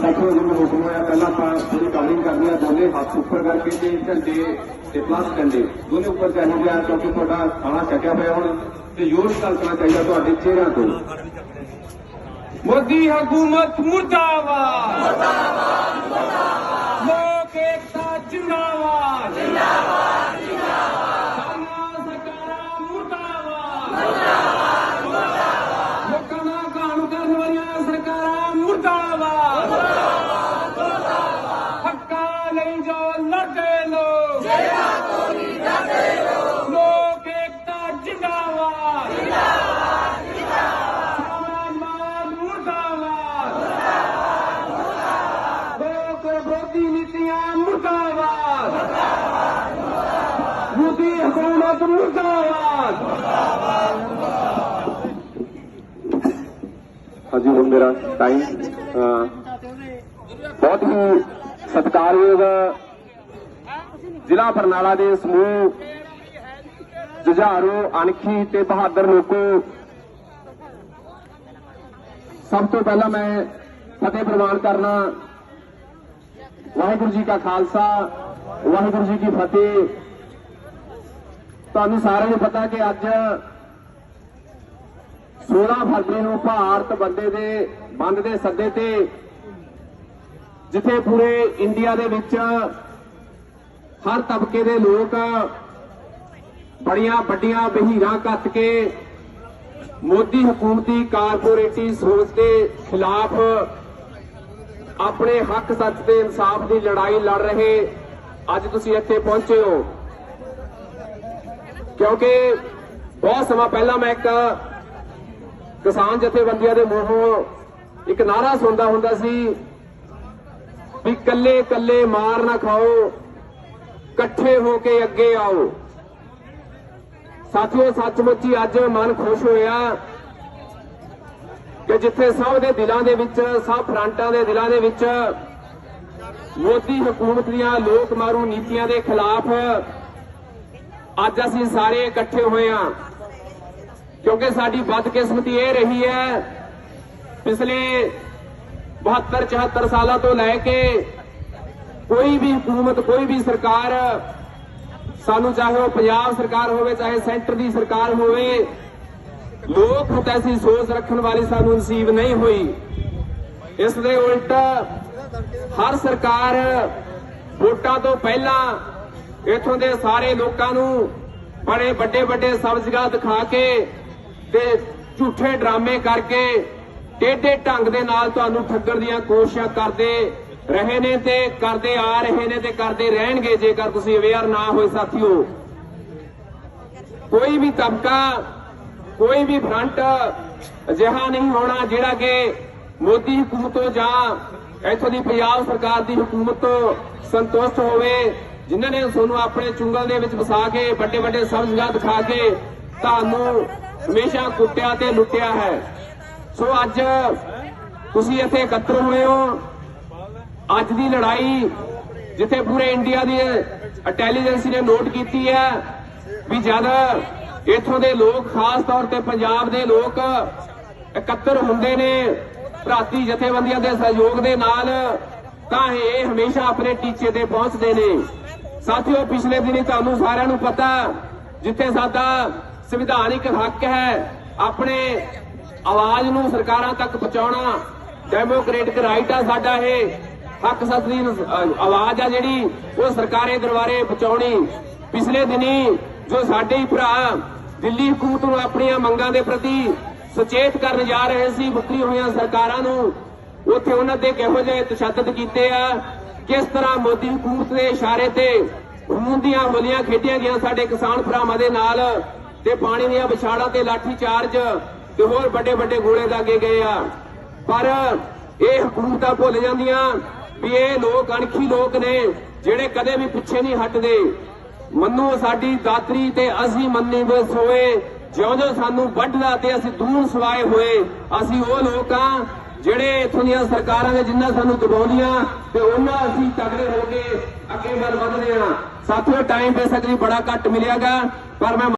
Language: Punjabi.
ਸਾਥੀਓ ਜਿਵੇਂ ਹੁਕਮ ਹੋਇਆ ਪਹਿਲਾਂ ਆਪਾਂ ਥੋੜੀ ਕਵਰਿੰਗ ਕਰਨੀ ਆ, ਦੋਨੇ ਹੱਥ ਉੱਪਰ ਕਰਕੇ ਤੇ ਝੰਡੇ ਤੇ ਪਲੱਸ ਡੰਡੇ ਦੋਨੇ ਉੱਪਰ ਚਾਹੀਦੇ ਆ, ਕਿਉਂਕਿ ਤੁਹਾਡਾ ਖਾਣਾ ਛਕਿਆ ਹੋਇਆ ਹੁਣ। ਤੇ ਜ਼ੋਰ ਨਾਲ ਕਰਨਾ ਚਾਹੀਦਾ ਤੁਹਾਡੇ ਚਿਹਰਿਆਂ ਤੋਂ। ਮੋਦੀ ਹਕੂਮਤ ਮੁਰਦਾਬਾਦ ਮੁਰਦਾਬਾਦ। ਲੋਕ ਏਕਤਾ ਜਿੰਦਾਬਾਦ ਜਿੰਦਾਬਾਦ ਜਿੰਦਾਬਾਦ ਸਰਕਾਰਾਂ ਮੁਰਦਾਬਾਦ ਮੁਰਦਾਬਾਦ ਲੋਕਾਂ ਦਾ ਕਾਨੂੰਨ ਕਰਨ ਵਾਲੀਆਂ ਸਰਕਾਰਾਂ ਮੁਰਦਾਬਾਦ ਹੱਕਾਂ ਲਈ ਜੋ ਲੜਦੇ ਲੋਕ ਲੋਕ ਏਕਤਾ ਜਿੰਦਾਬਾਦ ਮੁਰਦਾਬਾਦ ਮੁਰਦਾਬਾਦ ਲੋਕ ਵਿਰੋਧੀ ਨੀਤੀਆਂ ਮੁਰਦਾਬਾਦ ਮੋਦੀ ਹਕੂਮਤ ਮੁਰਦਾਬਾਦ। ਹਾਂਜੀ, ਹੁਣ ਮੇਰਾ ਟਾਈਮ ਬਹੁਤ ਹੀ ਸਤਿਕਾਰਯੋਗ ਜ਼ਿਲ੍ਹਾ ਬਰਨਾਲਾ ਦੇ ਸਮੂਹ ਜੁਝਾਰੂ, ਅਣਖੀ ਤੇ ਬਹਾਦਰ ਲੋਕੋ। ਸਭ ਤੋਂ ਪਹਿਲਾਂ ਮੈਂ ਫਤਿਹ ਪ੍ਰਵਾਨ ਕਰਨਾ ਵਾਹਿਗੁਰੂ ਜੀ ਕਾ ਖਾਲਸਾ, ਵਾਹਿਗੁਰੂ ਜੀ ਕੀ ਫਤਿਹ। ਤੁਹਾਨੂੰ ਸਾਰਿਆਂ ਨੂੰ ਪਤਾ ਕਿ ਅੱਜ 16 ਫਰਵਰੀ ਨੂੰ ਭਾਰਤ ਬੰਦੇ ਦੇ, ਬੰਦ ਦੇ ਸੱਦੇ ਤੇ, ਜਿੱਥੇ ਪੂਰੇ ਇੰਡੀਆ ਦੇ ਵਿੱਚ ਹਰ ਤਬਕੇ ਦੇ ਲੋਕ ਬੜੀਆਂ ਵੱਡੀਆਂ ਬਹੀਰਾਂ ਕੱਤ ਕੇ ਮੋਦੀ ਹਕੂਮਤੀ ਕਾਰਪੋਰੇਟੀ ਸੋਚ ਦੇ ਖਿਲਾਫ ਆਪਣੇ ਹੱਕ ਸੱਚ ਤੇ ਇਨਸਾਫ ਦੀ ਲੜਾਈ ਲੜ ਰਹੇ ਅੱਜ ਤੁਸੀਂ ਇੱਥੇ ਪਹੁੰਚੇ ਹੋ। ਕਿਉਂਕਿ ਬਹੁਤ ਸਮਾਂ ਪਹਿਲਾਂ ਮੈਂ ਇੱਕ ਕਿਸਾਨ ਜਥੇਬੰਦੀਆਂ ਦੇ ਮੂੰਹੋਂ ਇੱਕ ਨਾਰਾ ਸੁਣਦਾ ਹੁੰਦਾ ਸੀ ਵੀ ਕੱਲੇ ਕੱਲੇ ਮਾਰ ਨਾ ਖਾਓ, ਇਕੱਠੇ ਹੋ ਕੇ ਅੱਗੇ ਆਓ। ਸਾਥੀਓ, ਸੱਚਮੁੱਚ ਹੀ ਅੱਜ ਮਨ ਖੁਸ਼ ਹੋਇਆ ਕਿ ਜਿੱਥੇ ਸਭ ਦੇ ਦਿਲਾਂ ਦੇ ਵਿੱਚ, ਸਭ ਫਰੰਟਾਂ ਦੇ ਦਿਲਾਂ ਦੇ ਵਿੱਚ ਮੋਦੀ ਹਕੂਮਤ ਦੀਆਂ ਲੋਕ ਮਾਰੂ ਨੀਤੀਆਂ ਦੇ ਖਿਲਾਫ ਅੱਜ ਅਸੀਂ ਸਾਰੇ ਇਕੱਠੇ ਹੋਏ ਹਾਂ। ਕਿਉਂਕਿ ਸਾਡੀ ਬਦਕਿਸਮਤੀ ਇਹ ਰਹੀ ਹੈ, ਪਿਛਲੇ 72 74 ਸਾਲਾਂ ਤੋਂ ਲੈ ਕੇ ਕੋਈ ਵੀ ਹਕੂਮਤ, ਕੋਈ ਵੀ ਸਰਕਾਰ, ਸਾਨੂੰ ਚਾਹੇ ਉਹ ਪੰਜਾਬ ਸਰਕਾਰ ਹੋਵੇ, ਚਾਹੇ ਸੈਂਟਰ ਦੀ ਸਰਕਾਰ ਹੋਵੇ, ਲੋਕ ਐਸੀ ਸੋਚ ਰੱਖਣ ਵਾਲੀ ਸਾਨੂੰ ਨਸੀਬ ਨਹੀਂ ਹੋਈ। ਇਸ ਦੇ ਉਲਟ ਹਰ ਸਰਕਾਰ ਵੋਟਾਂ ਤੋਂ ਪਹਿਲਾਂ ਇਥੋਂ ਦੇ ਸਾਰੇ ਲੋਕਾਂ ਨੂੰ ਬੜੇ ਵੱਡੇ ਵੱਡੇ ਸਬਜ਼ੀਆਂ ਦਿਖਾ ਕੇ ਤੇ ਝੂਠੇ ਡਰਾਮੇ ਕਰਕੇ ਟੇਢੇ ਢੰਗ ਦੇ ਨਾਲ ਤੁਹਾਨੂੰ ਠੱਗਣ ਦੀਆਂ ਕੋਸ਼ਿਸ਼ਾਂ ਕਰਦੇ ਰਹੇ ਨੇ ਤੇ ਕਰਦੇ ਆ ਰਹੇ ਨੇ ਤੇ ਕਰਦੇ ਰਹਿਣਗੇ, ਜੇਕਰ ਤੁਸੀਂ ਅਵੇਅਰ ਨਾ ਹੋਏ ਸਾਥੀਓ। ਕੋਈ ਵੀ ਤਬਕਾ, ਕੋਈ ਵੀ ਫਰੰਟ ਅਜਿਹਾ ਨਹੀਂ ਹੋਣਾ ਜਿਹੜਾ ਕਿ ਮੋਦੀ ਹਕੂਮਤ ਤੋਂ ਜਾਂ ਇੱਥੋਂ ਦੀ ਪੰਜਾਬ ਸਰਕਾਰ ਦੀ ਹਕੂਮਤ ਤੋਂ ਸੰਤੁਸ਼ਟ ਹੋਵੇ। ਜਿਨ੍ਹਾਂ ਨੇ ਤੁਹਾਨੂੰ ਆਪਣੇ ਚੁੰਗਲ ਦੇ ਵਿੱਚ ਵਸਾ ਕੇ ਵੱਡੇ ਵੱਡੇ ਸਬਜ਼ੀਆਂ ਦਿਖਾ ਕੇ ਤੁਹਾਨੂੰ ਹਮੇਸ਼ਾ ਕੁੱਟਿਆ ਤੇ ਲੁੱਟਿਆ ਹੈ। ਸੋ ਅੱਜ ਤੁਸੀਂ ਇੱਥੇ ਇਕੱਤਰ ਹੋਏ ਹੋ। ਅੱਜ ਦੀ ਲੜਾਈ ਜਿੱਥੇ ਪੂਰੇ ਇੰਡੀਆ ਦੀ ਇੰਟੈਲੀਜੈਂਸ ਨੇ ਨੋਟ ਕੀਤੀ ਹੈ ਵੀ ਜਦ ਇਥੋਂ ਦੇ ਲੋਕ, ਖਾਸ ਤੌਰ ਤੇ ਪੰਜਾਬ ਦੇ ਲੋਕ ਇਕੱਤਰ ਹੁੰਦੇ ਨੇ, ਭਰਾਤੀ ਜਥੇਬੰਦੀਆਂ ਦੇ ਸਹਿਯੋਗ ਦੇ ਨਾਲ, ਤਾਂ ਇਹ ਹਮੇਸ਼ਾ ਆਪਣੇ ਟੀਚੇ ਤੇ ਪਹੁੰਚਦੇ ਨੇ। ਸਾਥੀਓ, ਪਿਛਲੇ ਦਿਨੀ ਤੁਹਾਨੂੰ ਸਾਰਿਆਂ ਨੂੰ ਪਤਾ, ਜਿੱਥੇ ਸਾਡਾ ਸੰਵਿਧਾਨਿਕ ਹੱਕ ਹੈ, ਆਪਣੇ ਆਵਾਜ਼ ਨੂੰ ਸਰਕਾਰਾਂ ਤੱਕ ਪਹੁੰਚਾਉਣਾ ਡੈਮੋਕ੍ਰੈਟਿਕ ਰਾਈਟ ਆ ਸਾਡਾ ਇਹ, ਹੱਕ ਸੱਚ ਆਵਾਜ਼ ਆ ਜਿਹੜੀ, ਉਹ ਸਰਕਾਰੇ ਦਰਬਾਰੇ ਪਹੁੰਚਾਉਣੀ। ਪਿਛਲੇ ਦਿਨੀ ਜੋ ਸਾਡੇ ਹੀ ਭਰਾ ਦਿੱਲੀ ਹਕੂਮਤ ਨੂੰ ਆਪਣੀਆਂ ਮੰਗਾਂ ਦੇ ਪ੍ਰਤੀ ਸੁਚੇਤ ਕਰਨ ਜਾ ਰਹੇ ਸੀ, ਮੁਕਰੀ ਹੋਈਆਂ ਸਰਕਾਰਾਂ ਨੂੰ, ਉੱਥੇ ਉਹਨਾਂ ਦੇ ਕਿਹੋ ਜਿਹੇ ਤਸ਼ੱਦਦ ਕੀਤੇ ਆ ਕਿਸ ਤਰ੍ਹਾਂ ਮੋਦੀ ਹਕੂਮਤ ਦੇ ਇਸ਼ਾਰੇ ਤੇ ਖੂਨ ਦੀਆਂ ਹੋਲੀਆਂ ਖੇਡੀਆਂ ਗਈਆਂ ਸਾਡੇ ਕਿਸਾਨ ਭਰਾਵਾਂ ਦੇ ਨਾਲ ਤੇ ਪਾਣੀ ਦੀਆਂ ਵਿਛਾੜਾਂ ਤੇ ਲਾਠੀ ਚਾਰਜ ਤੇ ਹੋਰ ਵੱਡੇ ਵੱਡੇ ਗੋਲੇ ਦਾਗੇ ਗਏ ਆ। ਪਰ ਇਹ ਹਕੂਮਤਾਂ ਭੁੱਲ ਜਾਂਦੀਆਂ ਵੀ ਇਹ ਲੋਕ ਅਣਖੀ ਲੋਕ ਨੇ ਜਿਹੜੇ ਕਦੇ ਵੀ ਪਿੱਛੇ ਨਹੀਂ ਹਟਦੇ। ਮੰਨੂ ਸਾਡੀ ਦਾਤਰੀ ਤੇ ਅਸੀਂ ਮੰਨੀ ਵੇ ਸੋਏ ਜਿਉਂ-ਜਿਉਂ ਸਾਨੂੰ ਵੱਢਦਾ ਤੇ ਅਸੀਂ ਦੂਰ ਸਵਾਏ ਹੋਏ, ਅਸੀਂ ਉਹ ਲੋਕਾਂ ਜਿਹੜੇ ਇਥੋਂ ਦੀਆਂ ਸਰਕਾਰਾਂ ਨੇ ਜਿੰਨਾ ਸਾਨੂੰ ਦਬਾਉਂਦੀਆਂ ਤੇ ਉਹਨਾਂ ਅਸੀਂ ਤਗੜੇ ਹੋ ਕੇ ਅੱਗੇ ਵੱਲ ਵਧਦੇ ਆ ਸਾਥੀਓ ਟਾਈਮ ਬੇਸ਼ੱਕ ਜੀ ਬੜਾ ਘੱਟ ਮਿਲਿਆਗਾ, ਪਰ ਮੈਂ